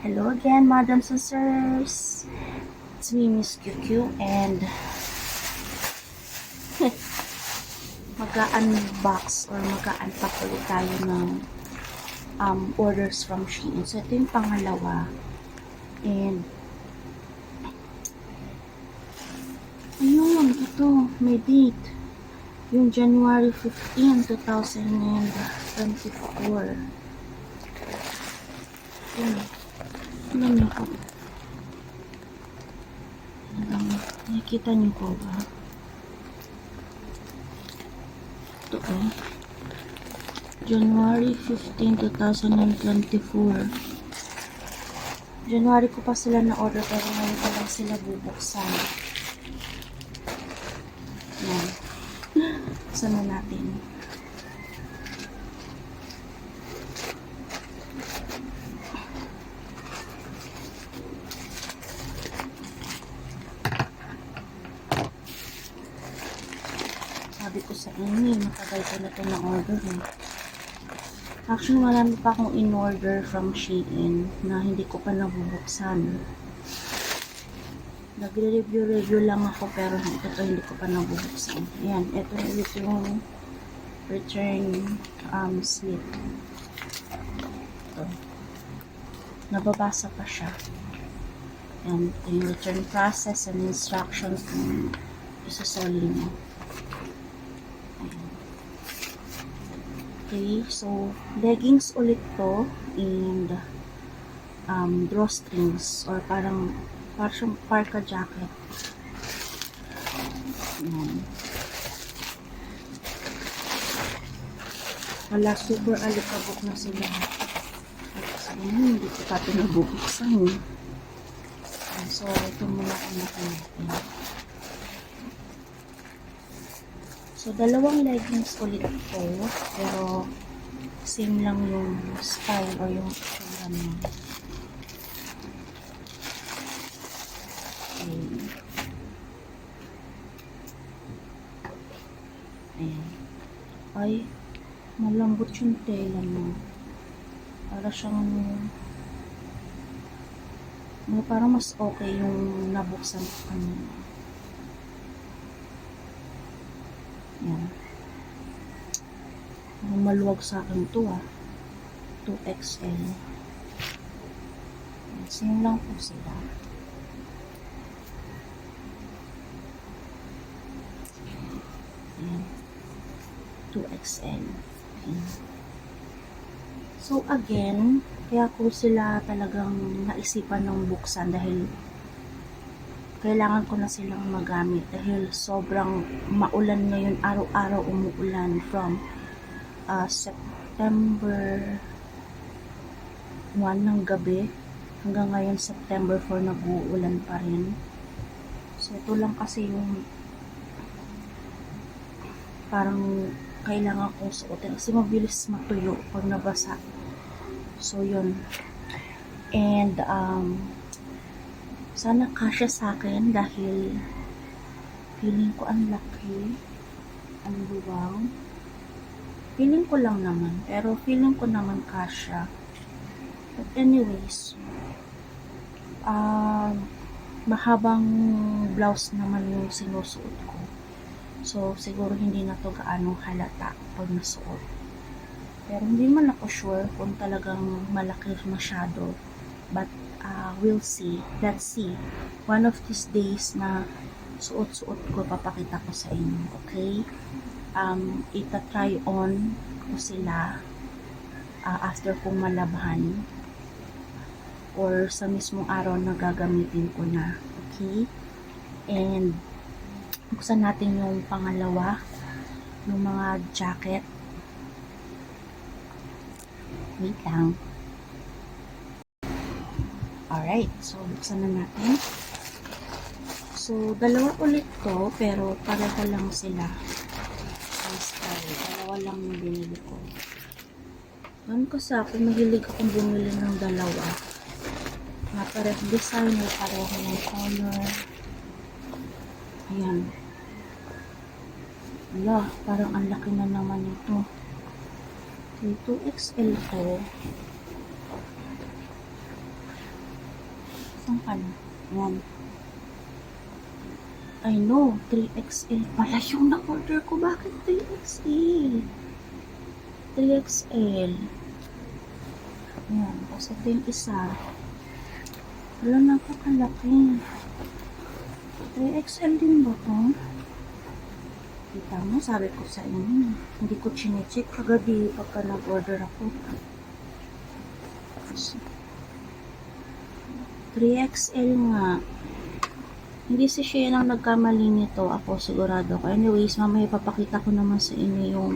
Hello again, Madam Sisters. It's me, Miss QQ, and mag-unbox or mag-unpack ulit tayo ng um, orders from Shein. So, ito yung pangalawa. And, ayun, ito, may date. Yung January 15, 2024. Ayun. Ano niyo po? Um, nakikita niyo po ba? Ito oh. January 15, 2024. January ko pa sila na order pero ngayon pa lang sila bubuksan. Yan. Buksan na natin. Sabi ko sa inyo, matagal ko na ito na-order eh. Actually, marami pa akong in-order from Shein na hindi ko pa nabubuksan. Nagre-review-review lang ako pero ito to hindi ko pa nabubuksan. Ayan, ito ulit yung return um, slip. Ito. Nababasa pa siya. Ayan, ito yung return process and instructions kung isasoli mo. Okay, so leggings ulit to and um, drawstrings or parang parang parka jacket. Ayan. Wala, super alikabok na sila. Sabi mo, hindi ko pa ito nabubuksan. eh. So, ito muna ang natin. So, dalawang leggings ulit ito. Pero, same lang yung style or yung itsura niya. Okay. Ay, malambot yung tela mo. Para siyang no, parang mas okay yung nabuksan ko kanina. Yan. Maluwag sa akin to ah. 2XL. Yan, Same lang po sila. Yan. 2XL. Yan. So again, kaya ko sila talagang naisipan ng buksan dahil kailangan ko na silang magamit dahil sobrang maulan ngayon, araw-araw umuulan from uh, September 1 ng gabi hanggang ngayon September 4 nag-uulan pa rin. So ito lang kasi yung parang kailangan kong suotin kasi mabilis matuyo pag nabasa. So yun. And um, sana kasya sa akin dahil feeling ko ang laki, ang luwang. Feeling ko lang naman, pero feeling ko naman kasya. But anyways, ah mahabang blouse naman yung sinusuot ko. So, siguro hindi na to gaano halata pag nasuot. Pero hindi man ako sure kung talagang malaki masyado. But uh, we'll see. Let's see. One of these days na suot-suot ko, papakita ko sa inyo. Okay? Um, ita-try on ko sila uh, after kong malabhan or sa mismong araw na gagamitin ko na. Okay? And buksan natin yung pangalawa yung mga jacket. Wait lang. Alright, so buksan na natin. So, dalawa ulit to, pero pareho lang sila. Style. Dalawa lang yung binili ko. Ganun kasi ako, mahilig akong bumili ng dalawa. Na pareho design, may pareho ng color. Ayan. Wala, parang ang laki na naman ito. Okay, 2XL to. Saan ka na? Yan. I know, 3XL pala yung na-order ko. Bakit 3XL? 3XL. Yan. Tapos ito yung isa. Wala napakalaki. 3XL din ba to? Kita mo, sabi ko sa inyo. Hindi ko chinecheck kagabi pagka nag-order ako. 3XL nga. Hindi si Shane ang nagkamali nito. Ako sigurado ko. Anyways, mamaya papakita ko naman sa inyo yung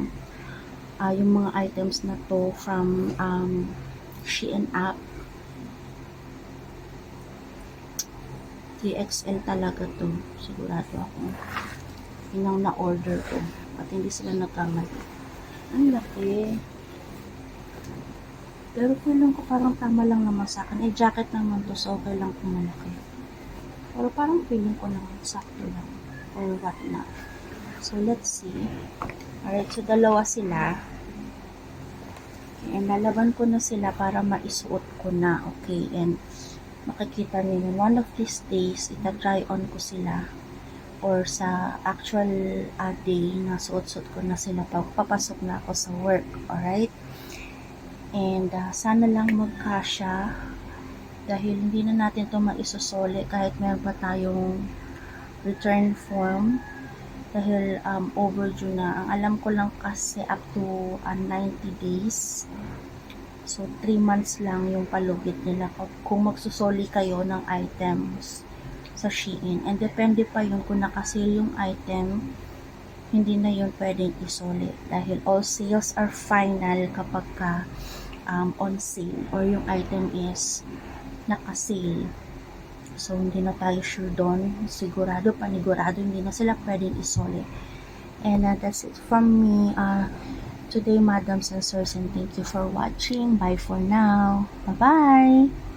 ah, yung mga items na to from um, Shein app. 3XL talaga to. Sigurado ako. Yun ang na-order ko. At hindi sila nagkamali. Ang laki. Pero feeling ko parang tama lang naman sa akin. Eh, jacket naman to, so okay lang kung malaki. Pero parang feeling ko naman sakto lang. Or what not. So, let's see. Alright, so dalawa sila. Okay, and lalaban ko na sila para maisuot ko na. Okay, and makikita niyo one of these days, ita-try on ko sila or sa actual uh, day na suot-suot ko na sila pag papasok na ako sa work. Alright? And uh, sana lang magkasya dahil hindi na natin to maisusoli kahit meron pa tayong return form dahil um, overdue na. Ang alam ko lang kasi up to uh, 90 days. So, 3 months lang yung palugit nila kung magsusoli kayo ng items sa Shein. And depende pa yun kung nakasale yung item, hindi na yun pwedeng isoli. Dahil all sales are final kapag ka um, on sale or yung item is nakasale. So, hindi na tayo sure doon. Sigurado, panigurado, hindi na sila pwedeng isoli. And uh, that's it from me. Uh, today, madams and sirs, and thank you for watching. Bye for now. Bye-bye!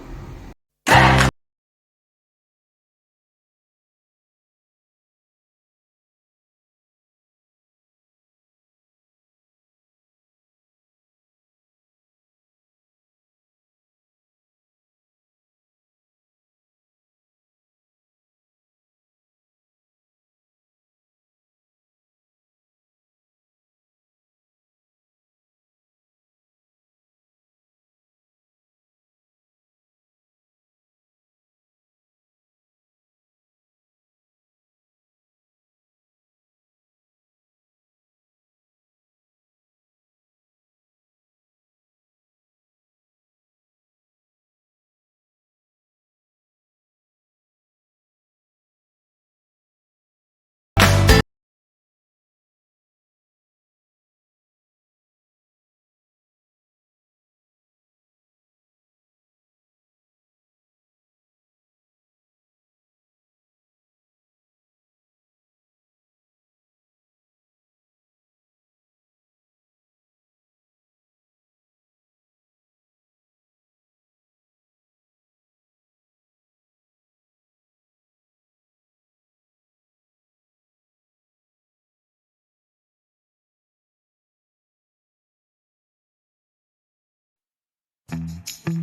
Mm-hmm.